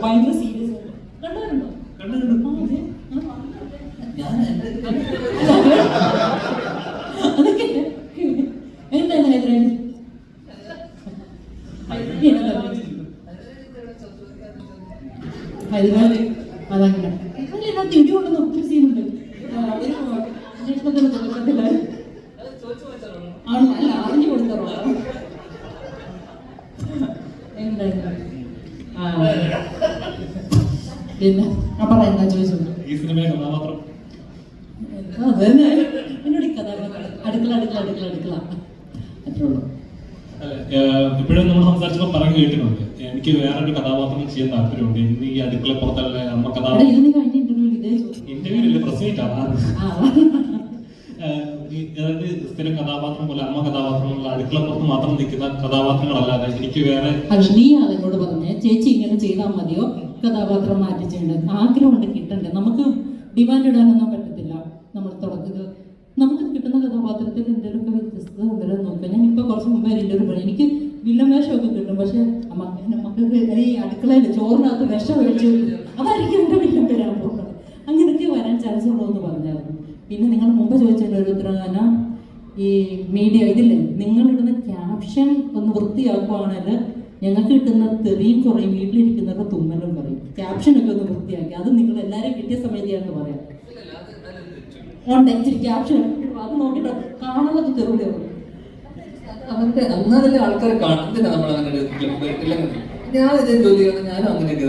ഭയങ്കര സീരിയസ് കണ്ടായിരുന്നോ? എന്റെ അതൊക്കെ എന്താണ് എത്രയാണ് ഹൈദരാബാദ്. അതങ്ങനെ അല്ല ഇതിനകത്ത് ഇടി കൊണ്ടുവന്ന ഒത്തിരി സീനുണ്ട് അന്വേഷണത്തിന് തുടക്കത്തിൽ. ആണ് അല്ല അറിഞ്ഞു എന്തായിരുന്നു ആ. പിന്നെ ആ പറ എന്താ ചോദിച്ചത്? ഈ സിനിമയിലെ കഥാപാത്രം. അത് തന്നെ? എന്നോട് ഈ കഥ അടുക്കള അടുക്കള അടുക്കള അടുക്കള. അത്രേ ഉള്ളൂ. ഇപ്പോഴും നമ്മൾ സംസാരിച്ചപ്പോൾ പറഞ്ഞു കേട്ടിട്ടുണ്ട്. എനിക്ക് വേറൊരു കഥാപാത്രം ചെയ്യാൻ താല്പര്യമുണ്ട്. ഇന്ന് ഈ അടുക്കള പുറത്തല്ല അമ്മ കഥാപാത്രം. ഇന്റർവ്യൂ ഇതേ ചോദിച്ചു. ഇന്റർവ്യൂവിൽ പ്രസവിച്ചാ അതായത് സ്ഥിരം കഥാപാത്രം പോലെ അമ്മ കഥാപാത്രമുള്ള അടുക്കളപ്പുറത്ത് മാത്രം നിൽക്കുന്ന കഥാപാത്രങ്ങളല്ലാതെ എനിക്ക് വേറെ അല്ല നീ അതിനോട് പറഞ്ഞേ ചേച്ചി ഇങ്ങനെ ചെയ്താൽ മതിയോ? കഥാപാത്രം മാറ്റി ചെയ്യേണ്ടത് ആഗ്രഹമുണ്ട് കിട്ടണ്ടേ. നമുക്ക് ഡിമാൻഡ് ഇടാനൊന്നും പറ്റത്തില്ല. നമ്മൾ തുടക്കുക നമുക്ക് കിട്ടുന്ന കഥാപാത്രത്തിൽ എന്തെങ്കിലുമൊക്കെ വ്യത്യസ്തത കൊണ്ടുവരാൻ നോക്കുക ഞാൻ ഇപ്പൊ കുറച്ച് മുമ്പേ ഒരു പറഞ്ഞു എനിക്ക് വില്ലൻ വേഷമൊക്കെ കിട്ടും. പക്ഷെ നമുക്ക് ഈ അടുക്കളയിൽ ചോറിനകത്ത് വിഷം ഒഴിച്ച് അതായിരിക്കും എന്റെ വില്ലൻ വരാൻ പോകുന്നത് അങ്ങനെയൊക്കെ വരാൻ ചാൻസ് ഉള്ളൂ എന്ന് പറഞ്ഞായിരുന്നു. പിന്നെ നിങ്ങൾ മുമ്പ് ചോദിച്ചതിന്റെ ഒരു ഉത്തരം തന്നെ ഈ മീഡിയ ഇതില്ലേ നിങ്ങളിടുന്ന ക്യാപ്ഷൻ ഒന്ന് വൃത്തിയാക്കുവാണെങ്കിൽ ഞങ്ങൾക്ക് കിട്ടുന്ന തെറിയും കുറയും വീട്ടിലിരിക്കുന്നവരുടെ തുമ്മലും കുറയും. ക്യാപ്ഷനൊക്കെ ഒന്ന് വൃത്തിയാക്കി. അത് നിങ്ങൾ എല്ലാവരെയും കിട്ടിയ സമയത്ത് ഞാൻ പറയാം. ഉണ്ട് ഇച്ചിരി ക്യാപ്ഷൻ അത് നോക്കിയിട്ട് കാണുന്നത് തെറിവിലേ ഉള്ളൂ അവന്റെ അന്നതിലെ ആൾക്കാർ കാണുന്നില്ല നമ്മൾ അങ്ങനെ ഞാൻ ഇതേ ജോലി ചെയ്യണം ഞാനും അങ്ങനെയൊക്കെ